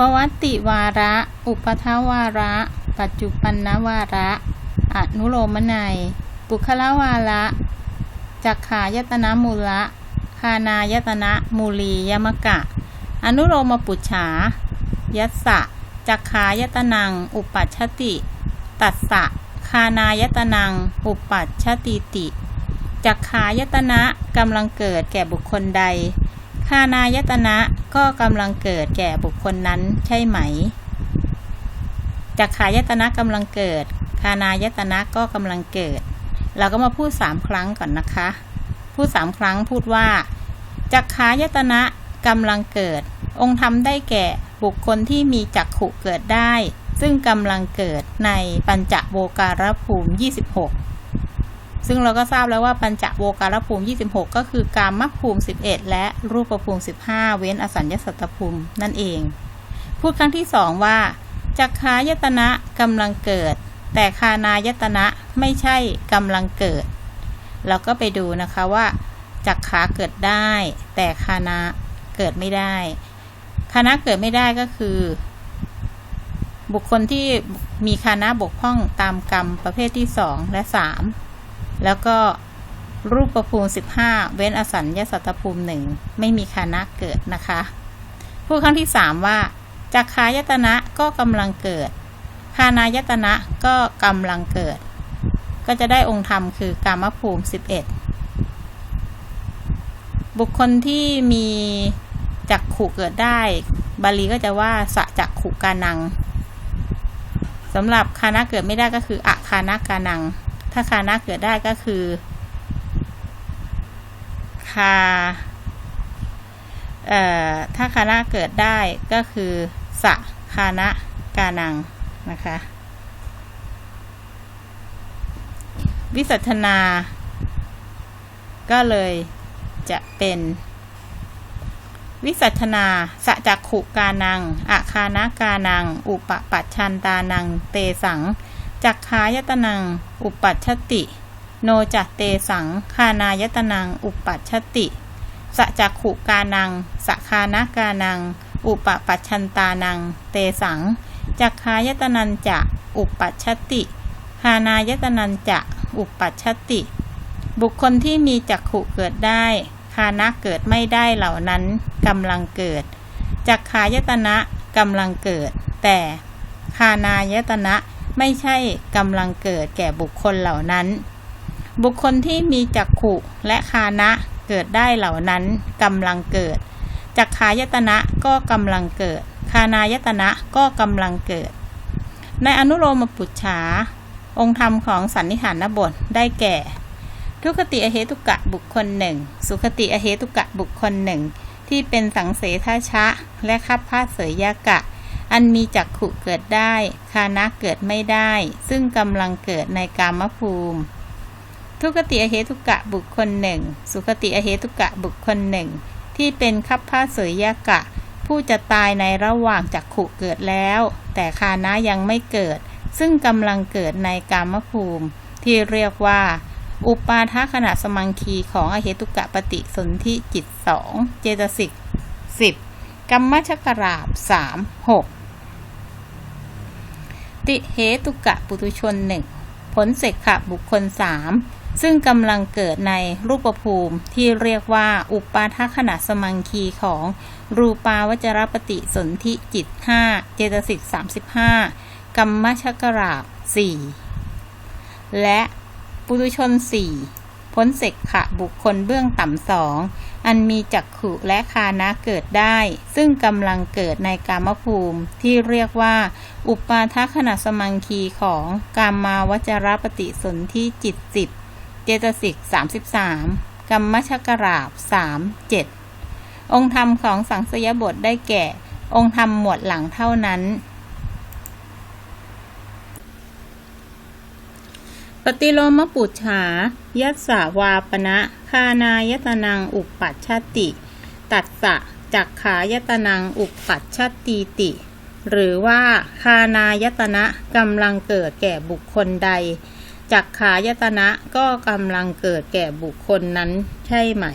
ปวัติวาระ อุปทวาระ ปัจจุปันนวาระ อนุโลมนัยปุคละวาระจักขายตนะมูละคานายตนะมูลียมกะ อนุโลมปุจฉา ยัสสะจักขายตนัง อุปัชติ ตัสสะคานายตนัง อุปัชชติติจักขายตนะกำลังเกิดแก่บุคคลใด คานายตนะก็กำลังเกิดแก่บุคคลนั้นใช่ไหมจักขายตนะกำลังเกิด คานายตนะก็กำลังเกิด เราก็มาพูดสามครั้งก่อนนะคะ พูดสามครั้งพูดว่าจักขายตนะกำลังเกิด องค์ธรรมได้แก่บุคคลที่มีจักขุเกิดได้ ซึ่งกำลังเกิดในปัญจโวการภูมิ 26 ซึ่งเราก็ทราบแล้วว่าปัญจโวการภูมิ 26 ก็คือกามภูมิ 11 และรูปภูมิ 15 เว้นอสัญญสัตตภูมินั่นเอง พูดครั้งที่สองว่าจักขายตนะกำลังเกิด แต่คานายตนะไม่ใช่กำลังเกิด เราก็ไปดูนะคะว่าจักขาเกิดได้ แต่คานาเกิดไม่ได้คานะเกิดไม่ได้ก็คือ บุคคลที่มีคานะบกพร่องตามกรรมประเภทที่สองและสาม แล้วก็รูปประภูมิ 15 เว้นอสัญญาสัตภูมิหนึ่งไม่มีคานะเกิดนะคะพูดครั้งที่สามว่าจักขายตนะก็กำลังเกิด คานายตนะก็กำลังเกิด ก็จะได้องค์ธรรมคือกามภูมิ 11 บุคคลที่มีจักขุเกิดได้ บาลีก็จะว่าสะจักขุกานังสำหรับคานะเกิดไม่ได้ก็คืออะคานะกานัง ถ้าคานะเกิดได้ก็คือ คา เอ่อ ถ้าคานะเกิดได้ก็คือ สะคานะกานังนะคะ วิสัชนา ก็เลยจะเป็นวิสัชนาสะจักขุกานัง อาคานะกานัง อุปปัชชันตานัง เตสัง จักขายตนัง อุปัชชติ โนจัตเตสังคานายตนัง อุปัชชติสจักขุกานังสคานะกานัง อุปปัชชันตานัง เตสัง จักขายตนันจะอุปัชชติคานายตนันจะอุปัชชติ บุคคลที่มีจักขุเกิดได้คานะเกิดไม่ได้เหล่านั้นกำลังเกิดจักขายตนะกำลังเกิด แต่คานายตนะ ไม่ใช่กำลังเกิดแก่บุคคลเหล่านั้น บุคคลที่มีจักขุและคานะเกิดได้เหล่านั้นกำลังเกิดจักขายตนะก็กำลังเกิด คานายตนะก็กำลังเกิด ในอนุโลมปุจฉา องค์ธรรมของสันนิฐานบทได้แก่ ทุคติอเหตุกะบุคคลหนึ่งสุคติอเหตุกะบุคคลหนึ่งที่เป็นสังเสทชะ และคับพาเสยยากะ อันมีจักขุเกิดได้ คานะเกิดไม่ได้ ซึ่งกำลังเกิดในกามภูมิ ทุกติอเหตุกะบุคคลหนึ่ง สุคติอเหตุกะบุคคลหนึ่ง ที่เป็นคับพาเสยยกะ ผู้จะตายในระหว่างจักขุเกิดแล้ว แต่คานะยังไม่เกิด ซึ่งกำลังเกิดในกามภูมิ ที่เรียกว่า อุปาทขณะสมังคีของอเหตุกะปฏิสนธิจิตสองเจตสิกสิบกัมมชกราบสามหก ติเหตุกะปุตุชนหนึ่งผลเสกขะบุคคลสามซึ่งกำลังเกิดในรูปภูมิที่เรียกว่าอุปาทขณะสมังคีของรูปาวจรปฏิสนธิจิตห้าเจตสิกสามสิบห้ากัมมชกราบสี่และปุตุชนสี่พ้นเสกขะบุคคลเบื้องต่ำสอง อันมีจักขุและคานะเกิดได้ ซึ่งกำลังเกิดในกามภูมิที่เรียกว่า อุปาทขณะสมังคีของกามาวจรปฏิสนธิจิตสิบเจตสิก33กัมมชกราบ3 7องค์ธรรมของสังสยบทได้แก่ องค์ธรรมหมวดหลังเท่านั้น ปฏิโลมปุจฉา ยัสสาวาปณะคานายตนังอุปปัชชติ ตัดสะจักขายตนังอุปปัชชติติ หรือว่าคานายตนะกำลังเกิดแก่บุคคลใด จักขายตนะก็กำลังเกิดแก่บุคคลนั้นใช่ไหม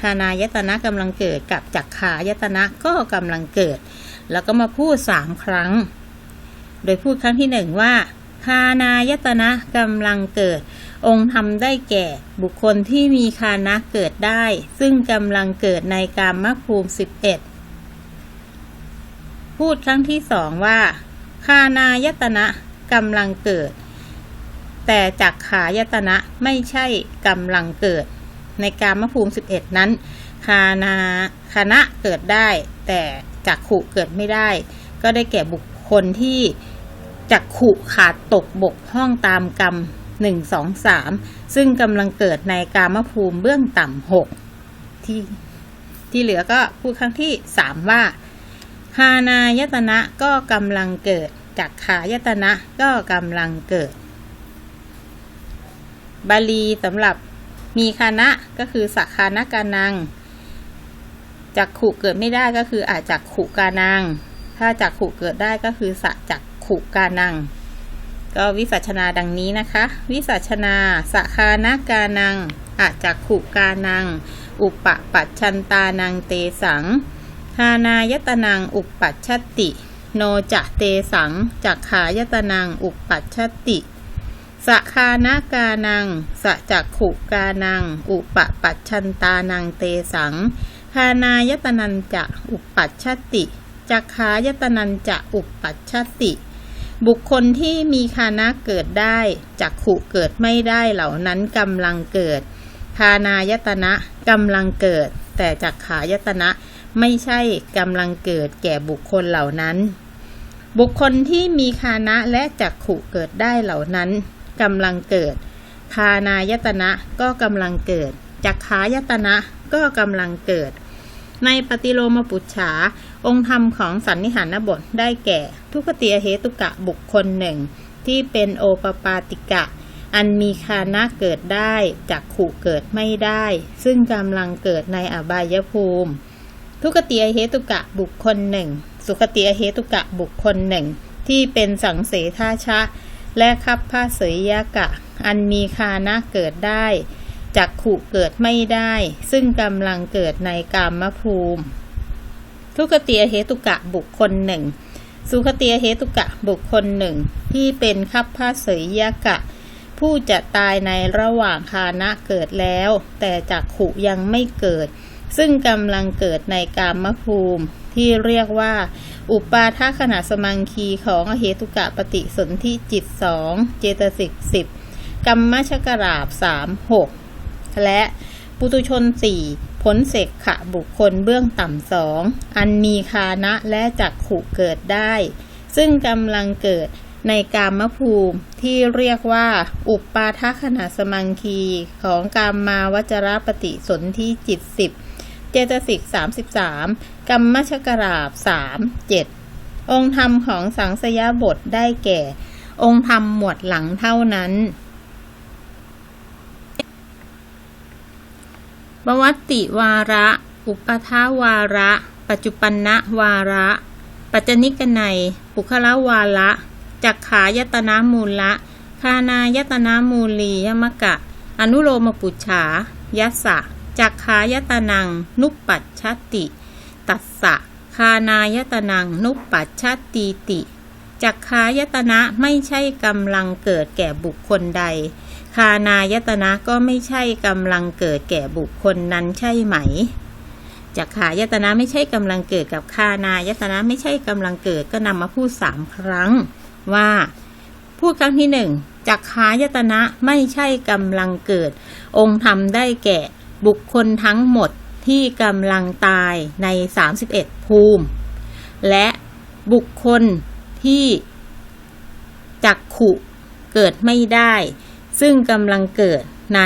คานายตนะกำลังเกิดกับจักขายตนะก็กำลังเกิด แล้วก็มาพูดสามครั้ง โดยพูดครั้งที่หนึ่งว่า คานายตนะกำลังเกิด องค์ทำได้แก่ บุคคลที่มีคานะเกิดได้ ซึ่งกำลังเกิดในกามภูมิสิบเอ็ดพูดครั้งที่สองว่า คานายตนะกำลังเกิด แต่จักขายตนะไม่ใช่กำลังเกิด ในกามภูมิสิบเอ็ดนั้นคานาคณะเกิดได้ แต่จักขุเกิดไม่ได้ ก็ได้แก่บุคคลที่ จักขุขาดตกบกห้องตามกรรมหนึ่งสองสามซึ่งกำลังเกิดในกามภูมิเบื้องต่ำหกที่ที่เหลือก็พูดครั้งที่สามว่าคานายตนะก็กำลังเกิดจักขายตนะก็กำลังเกิด บาลีสำหรับมีคานะก็คือสักคานกานังจักขุเกิดไม่ได้ก็คืออาจจักขุกานัง ถ้าจักขุเกิดได้ก็คือสัจัก ขุกานัง ก็วิสัชนาดังนี้นะคะ วิสัชนาสัคานากานังอาจักขุกานัง อุปปัชชันตานังเตสังคานายตนังอุปปัชชติ โนจะเตสังจักขายตนังอุปปัชชติสคานากานังสจักขุกานัง อุปปัชชันตานังเตสังคานายตนันจะอุปปัชชติจักขายตนันจะอุปปัชชติ บุคคลที่มีคานะเกิดได้จักขุเกิดไม่ได้เหล่านั้นกำลังเกิดคานายตนะกำลังเกิด แต่จักขายตนะไม่ใช่กำลังเกิดแก่บุคคลเหล่านั้น บุคคลที่มีคานะและจักขุเกิดได้เหล่านั้นกำลังเกิดคานายตนะก็กำลังเกิดจักขายตนะก็กำลังเกิด ในปฏิโลมปุจฉา องค์ธรรมของสันนิหานบทได้แก่ ทุกติยเหตุกะบุคคลหนึ่ง ที่เป็นโอปปาติกะ อันมีคานะเกิดได้จักขู่เกิดไม่ได้ ซึ่งกำลังเกิดในอบายภูมิ ทุกติยเหตุกะบุคคลหนึ่ง สุขติยเหตุกะบุคคลหนึ่ง ที่เป็นสังเสทาชะ และคับพาเสยยากะ อันมีคานะเกิดได้จักขู่เกิดไม่ได้ ซึ่งกำลังเกิดในกามภูมิ ทุกติยเหตุกะบุคคลหนึ่ง สุขติยเหตุกะบุคคลหนึ่ง ที่เป็นคับพาเสยยกะ ผู้จะตายในระหว่างคานะเกิดแล้ว แต่จักขุยังไม่เกิด ซึ่งกำลังเกิดในกามภูมิ ที่เรียกว่า อุปาทขณะสมังคีของอเหตุกะปฏิสนธิจิตสองเจตสิกสิบกรรมชกราบสามหกและปุตุชนสี่ ผลเสกขะบุคคลเบื้องต่ำสองอันมีคานะและจักขุเกิดได้ ซึ่งกำลังเกิดในกามภูมิที่เรียกว่า อุปาทขณะสมังคีของกามมาวจรปฏิสนธิจิตสิบเจตสิกสามสิบสามกรรมชกราบสามเจ็ดองค์ธรรมของสังสยบทได้แก่ องค์ธรรมหมวดหลังเท่านั้น ปวัติวาระ อุปทาวาระ ปัจจุปันนะวาระ ปัจจนิกนัยปุคละวาระจักขายตนามูลละคานายตนามูลียมกะ อนุโลมปุจฉายัสสะจักขายตนัง นุปปัชชติ ตัสสะคานายตนัง นุปปัชชติติจักขายตนะไม่ใช่กำลังเกิดแก่บุคคลใด คานายตนะก็ไม่ใช่กำลังเกิดแก่บุคคลนั้นใช่ไหมจักขายตนะไม่ใช่กำลังเกิดกับคานายตนะไม่ใช่กำลังเกิดก็นำมาพูดสามครั้ง ว่า พูดครั้งที่หนึ่งจักขายตนะไม่ใช่กำลังเกิด องค์ธรรมได้แก่บุคคลทั้งหมดที่กำลังตายใน 31 ภูมิ และบุคคลที่จักขุเกิดไม่ได้ ซึ่งกำลังเกิดใน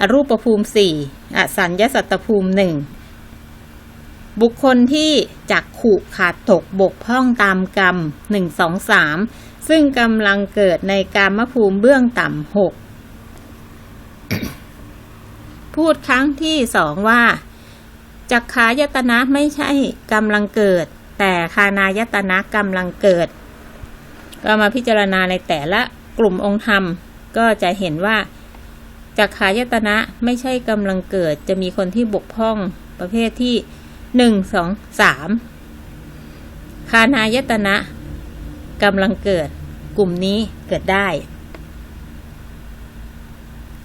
อรูปภูมิสี่อสัญญสัตตภูมิหนึ่งบุคคลที่จักขุขาดตกบกพร่องตามกรรมหนึ่งสองสามซึ่งกำลังเกิดในกามภูมิเบื้องต่ำหกพูดครั้งที่สองว่าจักขายตนะไม่ใช่กำลังเกิด แต่คานายตนะกำลังเกิด ก็มาพิจารณาในแต่ละกลุ่มองค์ธรรม ก็จะเห็นว่าจักขายตนะไม่ใช่กำลังเกิดจะมีคนที่บกพร่องประเภทที่หนึ่งสองสามคานายตนะกำลังเกิดกลุ่มนี้เกิดได้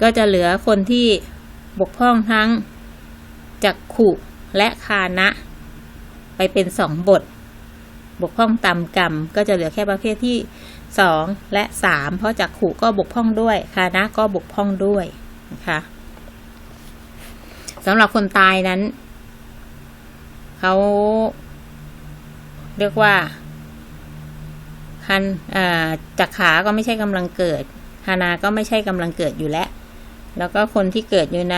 ก็จะเหลือคนที่บกพร่องทั้งจักขุและคานะ ไปเป็นสองบท บกพร่องตามกรรม ก็จะเหลือแค่ประเภทที่ สองและสามเพราะจักขุก็บกพร่องด้วยคานะก็บกพร่องด้วยนะคะสำหรับคนตายนั้น เขาเรียกว่าคันจักขาก็ไม่ใช่กำลังเกิดคานาก็ไม่ใช่กำลังเกิดอยู่แล้ว แล้วก็คนที่เกิดอยู่ใน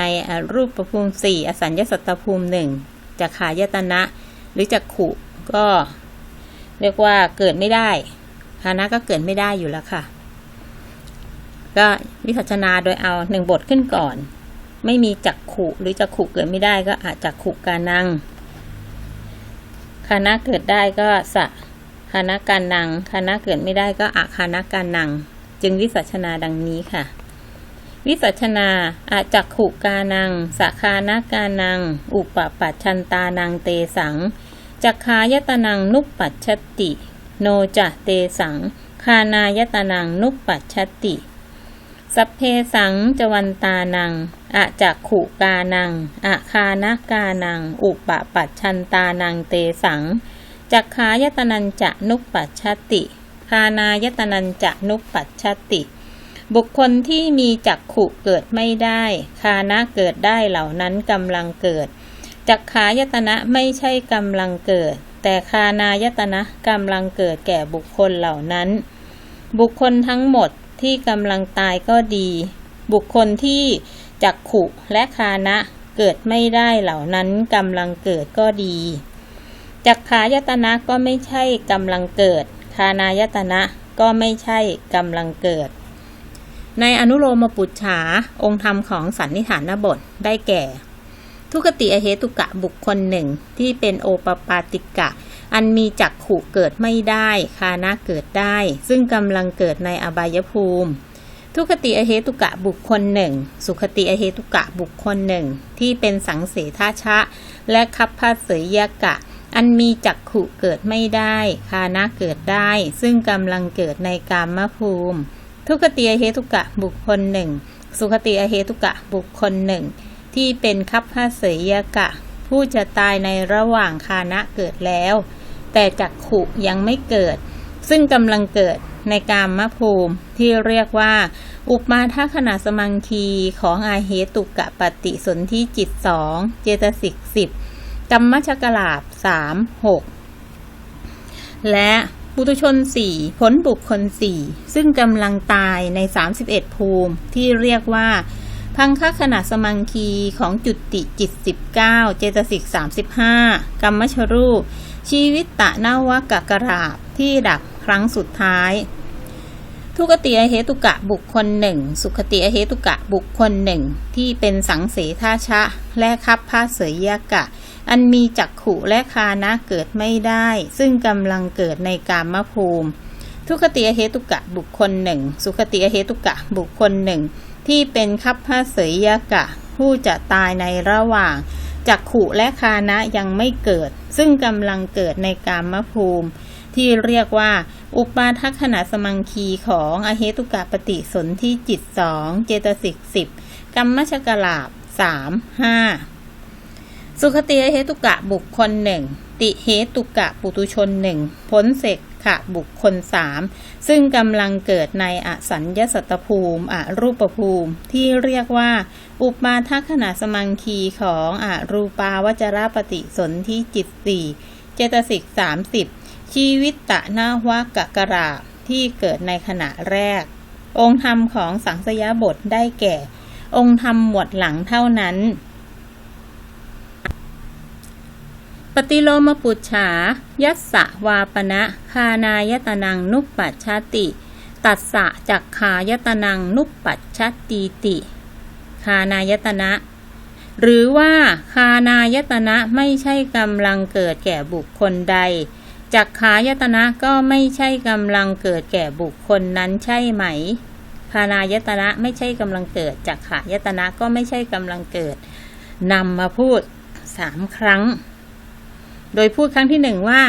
รูปประภูมิสี่อสัญญาสัตตภูมิหนึ่งจักขายตนะ หรือจักขุก็ เรียกว่าเกิดไม่ได้ คานะก็เกิดไม่ได้อยู่แล้วค่ะ ก็วิสัชนาโดยเอาหนึ่งบทขึ้นก่อน ไม่มีจักขุหรือจักขุเกิดไม่ได้ก็อาจจักขุกานังคณะเกิดได้ก็สะคณะการนังคณะเกิดไม่ได้ก็อาคณะการนัง จึงวิสัชนาดังนี้ค่ะ วิสัชนาอาจักขุกานังสาคานาการนัง อุปปัชชันตานังเตสังจักขายตนังนุปปัชชติ โนจะเตสัง คานายตนังนุปปัชชติ สัพเพสังจวันตานังอะจักขุกานังอะคานากานัง อุปปัชชันตานังเตสัง จักขายตนันจะนุปปัชชติ คานายตนันจะนุปปัชชติบุคคลที่มีจักขุเกิดไม่ได้ คานะเกิดได้เหล่านั้นกำลังเกิด จักขายตนะไม่ใช่กำลังเกิด แต่คานายตนะกำลังเกิดแก่บุคคลเหล่านั้น บุคคลทั้งหมดที่กำลังตายก็ดี บุคคลที่จักขุและคานะเกิดไม่ได้เหล่านั้นกำลังเกิดก็ดีจักขายตนะก็ไม่ใช่กำลังเกิด คานายตนะก็ไม่ใช่กำลังเกิด ในอนุโลมปุจฉาองค์ธรรมของสันนิฐานบทได้แก่ ทุกติอเหตุกะบุคคลหนึ่ง ที่เป็นโอปปาติกะ อันมีจักขู่เกิดไม่ได้คานะเกิดได้ ซึ่งกำลังเกิดในอบายภูมิ ทุกติอเหตุกะบุคคลหนึ่ง สุขติอเหตุกะบุคคลหนึ่ง ที่เป็นสังเสทาชะ และคัพพาเสยยกะ อันมีจักขุเกิดไม่ได้คานะเกิดได้ ซึ่งกำลังเกิดในกามภูมิ ทุกติอเหตุกะบุคคลหนึ่ง สุขติอเหตุกะบุคคลหนึ่ง ที่เป็นคัพพาเสยยกะ ผู้จะตายในระหว่างคานะเกิดแล้ว แต่จักขุยังไม่เกิด ซึ่งกำลังเกิดในกามภูมิที่เรียกว่า อุปมาทัขณะสมังคีของอาเหตุกะปฏิสนธิจิตสองเจตสิกสิบกรรมชกลาบสามหกและปุตุชนสี่ผลบุคคลสี่ซึ่งกำลังตายใน 31 ภูมิที่เรียกว่า พังคขณะสมังคีของจุดติจิต 19 เจตสิก 35 กรรมชรูป ชีวิตตะนาวกะกราบที่ดับครั้งสุดท้าย ทุกติอเหตุกะบุคคลหนึ่ง สุขติอเหตุกะบุคคลหนึ่ง ที่เป็นสังเสทาชะ และคับพาเสยยกะ อันมีจักขุและคานะเกิดไม่ได้ ซึ่งกำลังเกิดในกามภูมิ ทุกติอเหตุกะบุคคลหนึ่ง สุขติอเหตุกะบุคคลหนึ่ง ที่เป็นคัพพะเสยยกะ ผู้จะตายในระหว่างจักขุและคานะยังไม่เกิด ซึ่งกำลังเกิดในกามภูมิ ที่เรียกว่า อุปาทัขณะสมังคีของอเหตุกะปฏิสนที่จิตสองเจตสิกสิบกรรมชกลาบสามห้าสุขติเหตุกะบุคคลหนึ่งติเหตุกะปุตุชนหนึ่งพ้นเสก ขะบุคคลสามซึ่งกำลังเกิดในอสัญญสัตภูมิอรูปภูมิ ที่เรียกว่า อุปมาทัขณะสมังคีของอรูปาวจรปฏิสนธิจิตสี่เจตสิกสามสิบชีวิตตะนาวกะกราที่เกิดในขณะแรก องค์ธรรมของสังสยบทได้แก่ องค์ธรรมหมวดหลังเท่านั้น ปฏิโลมปุจฉา ยัสสะวาปณะคานายตนังนุปปัชชติ ตัสสะจักขายตนังนุปปัชชติติคานายตนะ หรือว่าคานายตนะไม่ใช่กำลังเกิดแก่บุคคลใดจักขายตนะก็ไม่ใช่กำลังเกิดแก่บุคคลนั้นใช่ไหมคานายตนะไม่ใช่กำลังเกิดจักขายตนะก็ไม่ใช่กำลังเกิดนำมาพูดสามครั้ง โดยพูดครั้งที่หนึ่งว่า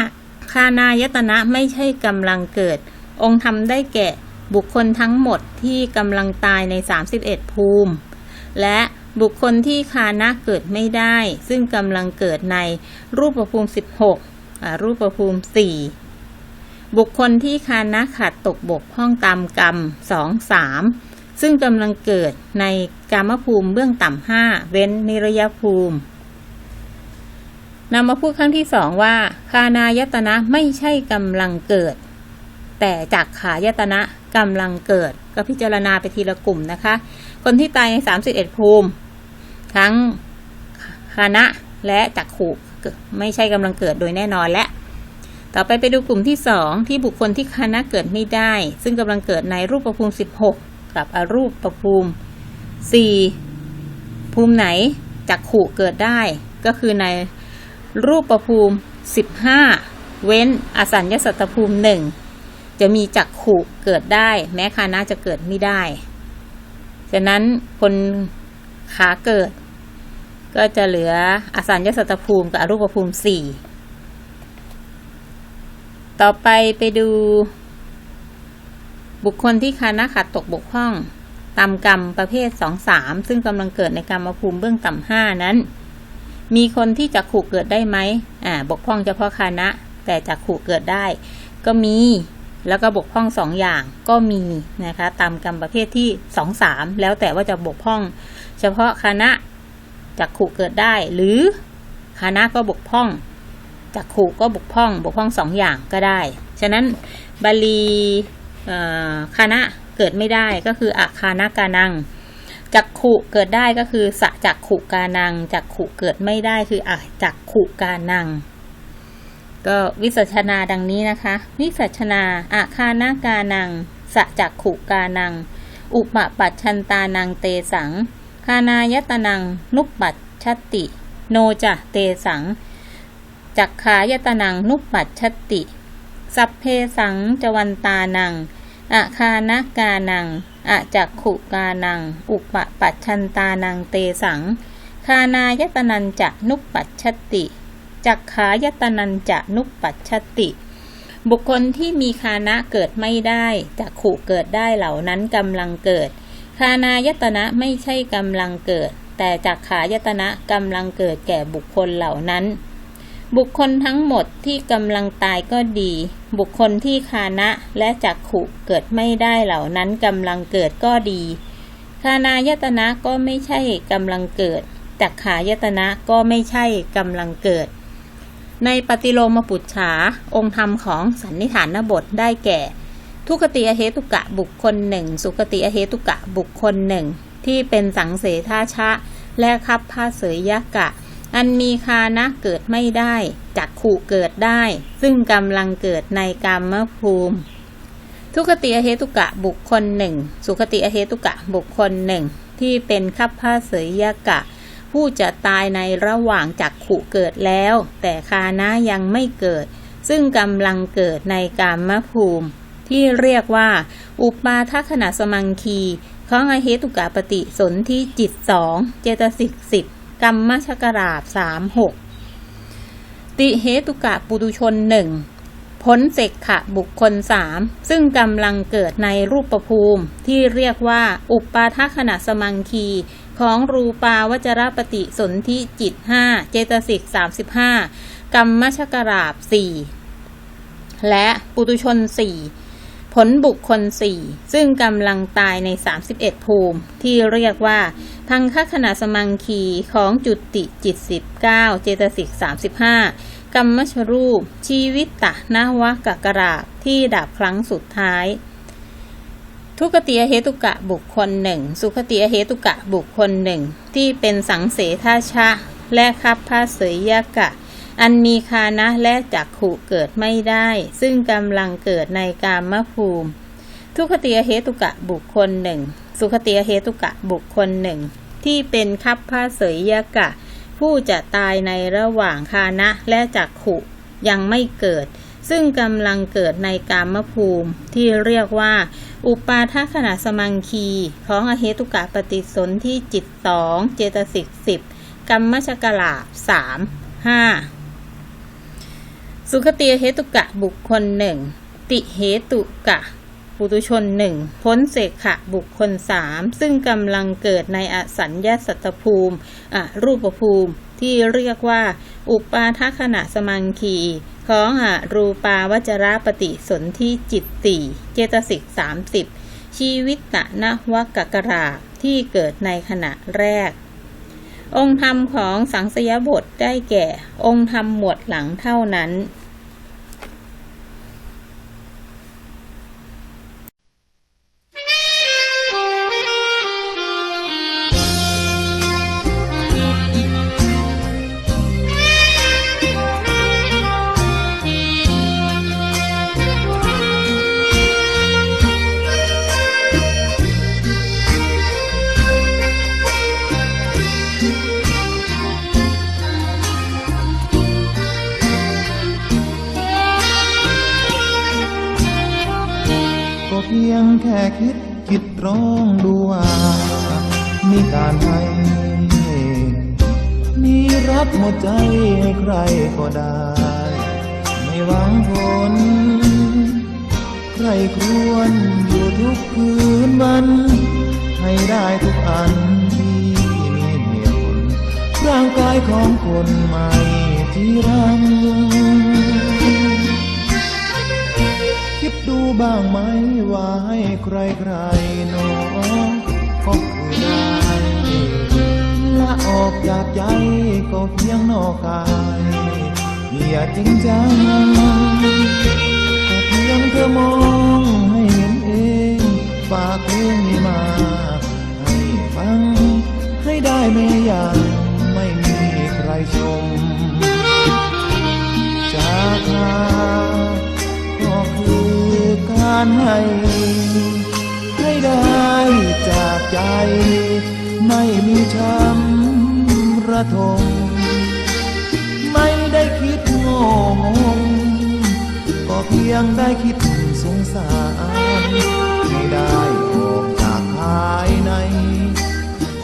คานายตนะไม่ใช่กำลังเกิด องค์ธรรมได้แก่บุคคลทั้งหมดที่กำลังตายใน 31 ภูมิ และบุคคลที่คานะเกิดไม่ได้ ซึ่งกำลังเกิดในรูปภูมิ 16 รูปภูมิ 4 บุคคลที่คานะขาดตกบกพร่องตามกรรม 2 3 ซึ่งกำลังเกิดในกามภูมิเบื้องต่ำห้าเว้นนิรยภูมิ นำมาพูดครั้งที่สองว่า คานายตนะไม่ใช่กำลังเกิด แต่จากขายตนะกำลังเกิด ก็พิจารณาไปทีละกลุ่มนะคะ คนที่ตายใน 31 ภูมิ ทั้งคานะและจักขุไม่ใช่กำลังเกิดโดยแน่นอนและ ต่อไปไปดูกลุ่มที่สองที่บุคคลที่คานะเกิดไม่ได้ ซึ่งกำลังเกิดในรูปภูมิ 16 กับอรูปภูมิ 4 ภูมิไหนจักขุเกิดได้ ก็คือใน รูปภูมิ 15 เว้นอสัญญสัตตภูมิหนึ่งจะมีจักขุเกิดได้ แม้คานะจะเกิดไม่ได้ ฉะนั้นคนขาเกิด ก็จะเหลืออสัญญสัตตภูมิกับอรูปภูมิสี่ต่อไปไปดู บุคคลที่คานะขาดตกบกพร่องตามกรรมประเภทสองสามซึ่งกำลังเกิดในกรรมภูมิเบื้องต่ำห้านั้น มีคนที่จักขู่เกิดได้ไหมอ่าบกพร่องเฉพาะคานะ แต่จักขู่เกิดได้ ก็มีแล้วก็บกพร่องสองอย่างก็มีนะคะตามกรรมประเภทที่สองสามแล้วแต่ว่าจะบกพร่อง เฉพาะคณะจักขู่เกิดได้ หรือคณะก็บกพร่องจักขู่ก็บกพร่อง บกพร่องสองอย่างก็ได้ ฉะนั้นบาลีคณะเกิดไม่ได้ก็คืออาคานะกานัง จักขุเกิดได้ก็คือสะจักขุกานังจักขุเกิดไม่ได้คืออะจักขุกานัง ก็วิสัชนาดังนี้นะคะ วิสัชนาอาคานะกานังสะจักขุกานัง อุปปัชชันตานังเตสังคานายตนัง นุปปัชชติ โนจะเตสังจักขายตนังนุปปัชชติ สัพเพสังจวันตานังอาคานากานัง อจักขุกานัง อุปปัชชันตานังเตสัง คานายตนันจะนุปปัชชติจักขายตนันจะนุปปัชชติ บุคคลที่มีคานะเกิดไม่ได้จักขุเกิดได้เหล่านั้นกำลังเกิด คานายตนะไม่ใช่กำลังเกิด แต่จักขายตนะกำลังเกิดแก่บุคคลเหล่านั้น บุคคลทั้งหมดที่กำลังตายก็ดี บุคคลที่คานะและจักขุเกิดไม่ได้เหล่านั้นกำลังเกิดก็ดี คานายตนะก็ไม่ใช่กำลังเกิด จักขายตนะก็ไม่ใช่กำลังเกิด ในปฏิโลมปุจฉาองค์ธรรมของสันนิฐานบทได้แก่ ทุกติอเหตุกะบุคคลหนึ่ง สุกติอเหตุกะบุคคลหนึ่งที่เป็นสังเสทาชะ และคับพาเสยยกะ อันมีคานะเกิดไม่ได้ จักขู่เกิดได้ ซึ่งกำลังเกิดในกรรมภูมิ ทุกติอเหตุกะบุคคลหนึ่ง สุขติอเหตุกะบุคคลหนึ่ง ที่เป็นคับพาเสยยกะ ผู้จะตายในระหว่างจักขู่เกิดแล้ว แต่คานะยังไม่เกิด ซึ่งกำลังเกิดในกามภูมิ ที่เรียกว่า อุปาทขณะสมังคีของอเหตุกะปฏิสนธิจิตสองเจตสิกสิบ กรรมชกราบสามหกติเหตุกะปุตุชนหนึ่งพ้นเสกขะบุคคลสามซึ่งกำลังเกิดในรูปภูมิ ที่เรียกว่าอุปาทขณะสมังคี ของรูปาวจรปฏิสนธิจิตห้าเจตสิกสามสิบห้ากรรมชกราบสี่และปุตุชนสี่ ลบุคคลสี่ซึ่งกำลังตายใน 31 ภูมิ ที่เรียกว่า พังคขณะสมังคีของจุติจิต 19 เจตสิก 35 กรรมชรูป ชีวิตตะนวะกะกราบที่ดับครั้งสุดท้าย ทุกติอเหตุกะบุคคลหนึ่งสุขติอเหตุกะบุคคลหนึ่งที่เป็นสังเสทาชะ และคับพาเสยยกะ อันมีคานะและจักขุเกิดไม่ได้ ซึ่งกำลังเกิดในกามภูมิ ทุคติอเหตุกะบุคคลหนึ่ง สุขติอเหตุกะบุคคลหนึ่ง ที่เป็นคับพาเสยยกะ ผู้จะตายในระหว่างคานะและจักขุยังไม่เกิด ซึ่งกำลังเกิดในกามภูมิ ที่เรียกว่า อุปาทัขณะสมังคี ของอเหตุกะปฏิสนธิจิตสองเจตสิกสิบกรรมชกลาบสามห้า สุขติเหตุกะบุคคลหนึ่งติเหตุกะปุตุชนหนึ่งพ้นเสกขะบุคคลสามซึ่งกำลังเกิดในอสัญญาสัตภูมิอรูปภูมิที่เรียกว่า อุปาทขณะสมังคีของอรูปาวจระปฏิสนธิจิตติเจตสิกสามสิบชีวิตตะนวกกะราที่เกิดในขณะแรก องค์ธรรมของสังสยบทได้แก่ องค์ธรรมหมวดหลังเท่านั้น พียงแค่คิดคิดร้องดูว่ามีการให้มีรักหมดใจให้ใครก็ได้ ไม่หวังผล ใครควรอยู่ทุกคืนวัน ให้ได้ทุกอันที่มีเหตุผลร่างกายของคนใหม่ที่รัง ดดูบ้างไหมว่าให้ใครใครๆหนอก็คือได้ละออกจากใจก็เพียงนอกกายอย่าจริงจังก็เพียงเธอมองให้เห็นเองฝากเพลงนี้มา ให้ฟังให้ได้แม้ยังไม่มีใครชมจากลาารให้ ให้ได้จากใจ ไม่มีช้ำระทม ไม่ได้คิดโง่งงก็เพียงได้คิดสงสารให้ได้ออกจากภายใน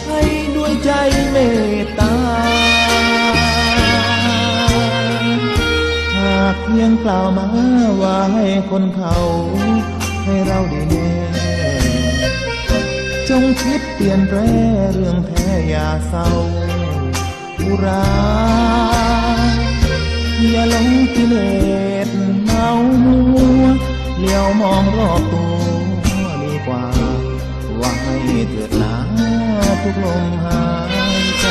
ให้ด้วยใจเมต ยงกล่าวมาว่าให้คนเขาให้เราได้แน่จงคิดเปลี่ยนแปลเรื่องแท้อย่าเศร้าอุราอย่าหลงกิเลสเมามัวเลี้ยวมองรอบตัวดีกว่าว่าให้เถิดหนาทุกลมหายใจ